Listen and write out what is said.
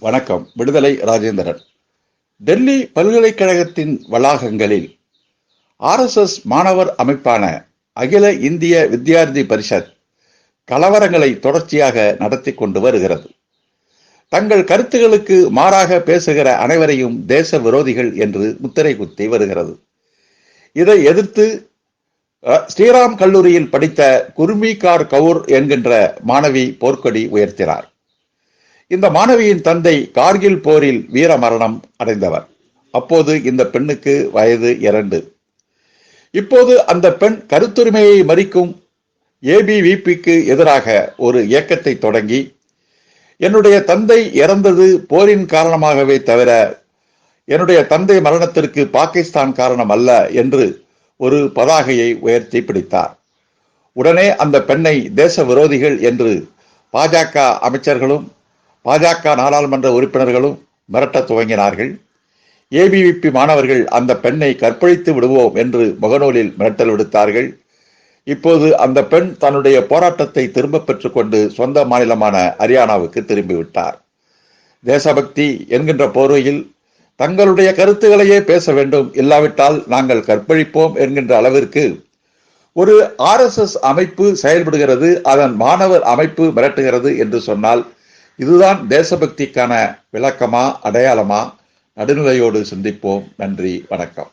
வணக்கம். விடுதலை ராஜேந்திரன். டெல்லி பல்கலைக்கழகத்தின் வளாகங்களில் ஆர்எஸ்எஸ் மாணவர் அமைப்பான அகில இந்திய வித்யார்த்தி பரிஷத் கலவரங்களை தொடர்ச்சியாக நடத்தி கொண்டு வருகிறது. தங்கள் கருத்துகளுக்கு மாறாக பேசுகிற அனைவரையும் தேச விரோதிகள் என்று முத்திரை குத்தி வருகிறது. இதை எதிர்த்து ஸ்ரீராம் கல்லூரியில் படித்த குருமிகார் கவுர் என்கின்ற மாணவி போர்க்கொடி உயர்த்தினார். இந்த மாணவியின் தந்தை கார்கில் போரில் வீர மரணம் அடைந்தவர். அப்போது இந்த பெண்ணுக்கு வயது இரண்டு. இப்போது அந்த பெண் கருத்துரிமையை மறிக்கும் ஏபிவிபிக்கு எதிராக ஒரு இயக்கத்தை தொடங்கி என்னுடைய தந்தை இறந்தது போரின் காரணமாகவே தவிர என்னுடைய தந்தை மரணத்திற்கு பாகிஸ்தான் காரணம் அல்ல என்று ஒரு பதாகையை உயர்த்தி பிடித்தார். உடனே அந்த பெண்ணை தேச விரோதிகள் என்று பாஜக அமைச்சர்களும் பாஜக நாடாளுமன்ற உறுப்பினர்களும் மிரட்டத் துவங்கினார்கள். ஏபிவிபி மாணவர்கள் அந்த பெண்ணை கற்பழித்து விடுவோம் என்று முகநூலில் மிரட்டல் விடுத்தார்கள். இப்போது அந்த பெண் தன்னுடைய போராட்டத்தை திரும்ப பெற்றுக்கொண்டு சொந்த மாநிலமான ஹரியானாவுக்கு திரும்பிவிட்டார் தேசபக்தி என்கின்ற போர்வையில் தங்களுடைய கருத்துக்களையே பேச வேண்டும் இல்லாவிட்டால் நாங்கள் கற்பழிப்போம் என்கின்ற அளவிற்கு ஒரு ஆர்எஸ்எஸ் அமைப்பு செயல்படுகிறது அதன் மாணவர் அமைப்பு மிரட்டுகிறது என்று சொன்னால் இதுதான் தேசபக்திக்கான விளக்கமா அடையாளமா? நடுநிலையோடு சிந்திப்போம். நன்றி வணக்கம்.